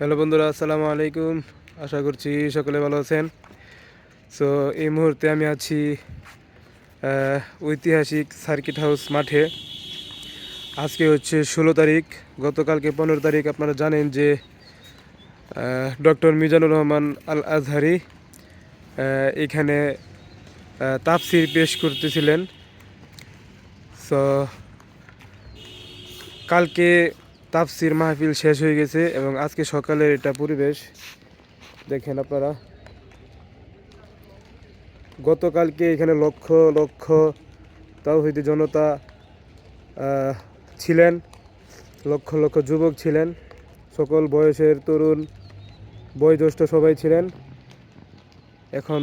Hello বন্ধুরা আসসালামু আলাইকুম। আশা করছি সকলে ভালো আছেন। সো এই মুহূর্তে আমি আছি ঐতিহাসিক সার্কিট হাউস মাঠে। আজকে হচ্ছে ষোলো তারিখ গতকালকে পনেরো তারিখ। আপনারা জানেন যে ডক্টর মিজানুর রহমান আল আজহারি এখানে আহ, তাফসির পেশ করতেছিলেন। সো কালকে তাফসির মাহফিল শেষ হয়ে গেছে এবং আজকে সকালের এটা পরিবেশ, দেখেন আপনারা। গতকালকে এখানে লক্ষ লক্ষ তাও হইতে জনতা ছিলেন, লক্ষ লক্ষ যুবক ছিলেন, সকল বয়সের তরুণ, বয়োজ্যেষ্ঠ সবাই ছিলেন। এখন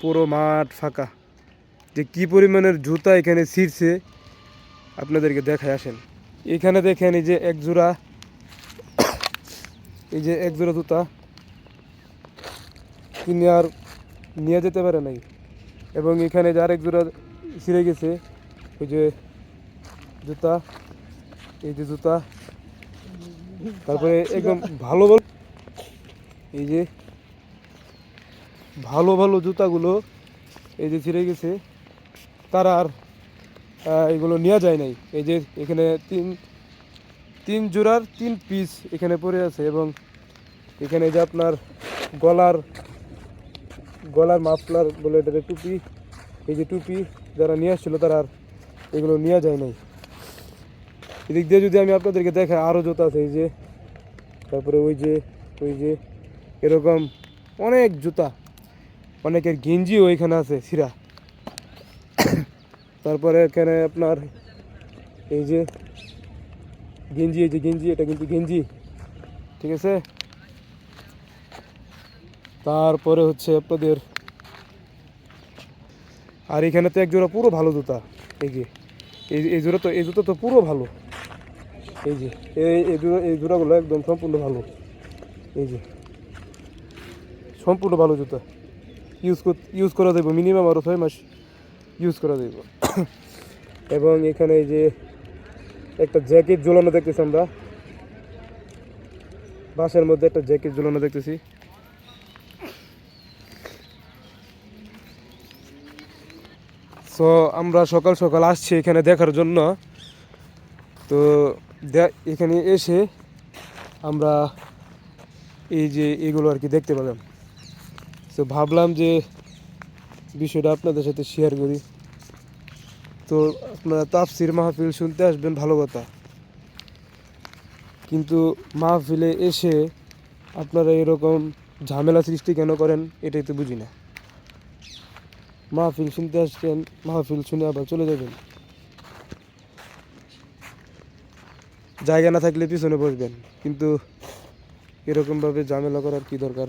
পুরো মাঠ ফাঁকা। যে কি পরিমাণের জুতা এখানে ছিঁড়ছে, আপনাদেরকে দেখায় আসেন। এখানে দেখেন এই যে এক জোড়া, এই যে এক জোড়া জুতা। তিনি আর নিয়ে যেতে পারে নাই। এবং এখানে যে আরেক জোড়া ছিঁড়ে গেছে, ওই যে জুতা, এই যে জুতা। তারপরে একদম ভালো ভালো, এই যে ভালো ভালো জুতাগুলো এই যে ছিঁড়ে গেছে। তারা আর এগুলো নেওয়া যায় নাই। এই যে এখানে তিন তিন জোড়ার তিন পিস এখানে পড়ে আছে এবং এখানে যে আপনার গলার গলার মাফলার বলে এটাতে টুপি, এই যে টুপি যারা নিয়ে আসছিল তারা আর এগুলো নেওয়া যায় নাই। এদিক দিয়ে যদি আমি আপনাদেরকে দেখাই আরও জুতা আছে, এই যে, তারপরে ওই যে ওই যে, এরকম অনেক জুতা, অনেকের গেঞ্জিও এখানে আছে সিরা তারপরে এখানে আপনার এই যে গেঞ্জি, এই যে গেঞ্জি, এটা কিন্তু গেঞ্জি, ঠিক আছে? তারপরে হচ্ছে আপনাদের, আর এখানে তো এক জোড়া পুরো ভালো জুতা, এই যে, এই জোড়া তো এই জুতো তো পুরো ভালো, এই যে, এই এই জোড়া এই জোড়াগুলো একদম সম্পূর্ণ ভালো, এই যে, সম্পূর্ণ ভালো জুতা ইউজ ইউজ করা যাবে মিনিমাম আরও ছয় মাস ইউজ করা যাবে এবং এখানে এই যে একটা জ্যাকেট ঝুলানো দেখতেছি আমরা। বাসের মধ্যে একটা জ্যাকেট ঝোলানো দেখতেছি। সো আমরা সকাল সকাল আসছি এখানে দেখার জন্য। তো এখানে এসে আমরা এই যে এগুলো আর কি দেখতে পেলাম। তো ভাবলাম যে বিষয়টা আপনাদের সাথে শেয়ার করি। তো আপনারা তাফসির মাহফিল শুনতে আসবেন, ভালো কথা। কিন্তু মাহফিলে এসে আপনারা এরকম ঝামেলা সৃষ্টি কেন করেন, এটাই তো বুঝি না। মাহফিল শুনতে আসছেন মাহফিল শুনে আবার চলে যাবেন। জায়গা না থাকলে পিছনে বসবেন, কিন্তু এরকমভাবে ঝামেলা করার কি দরকার?